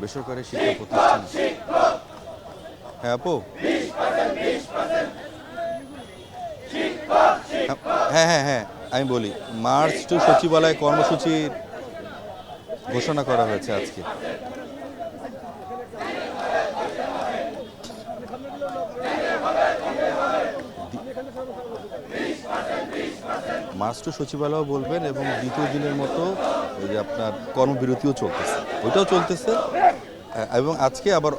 বেসরকারি শিক্ষা প্রতিষ্ঠান। হ্যাঁ আপু। হ্যাঁ হ্যাঁ হ্যাঁ আমি বলি মার্চ টু সচিবালয় কর্মসূচির ঘোষণা করা হয়েছে আজকে। মাস্টার সচিবালয় বলবেন এবং দ্বিতীয় দিনের মতো ওই যে আপনার কর্মবিরতিও চলতেছে ওইটাও চলতেছে এবং আজকে আবার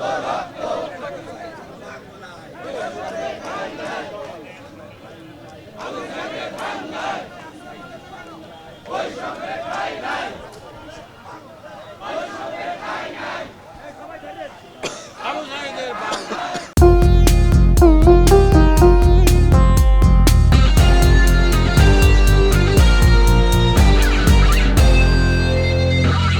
Thank you. আল্লাহ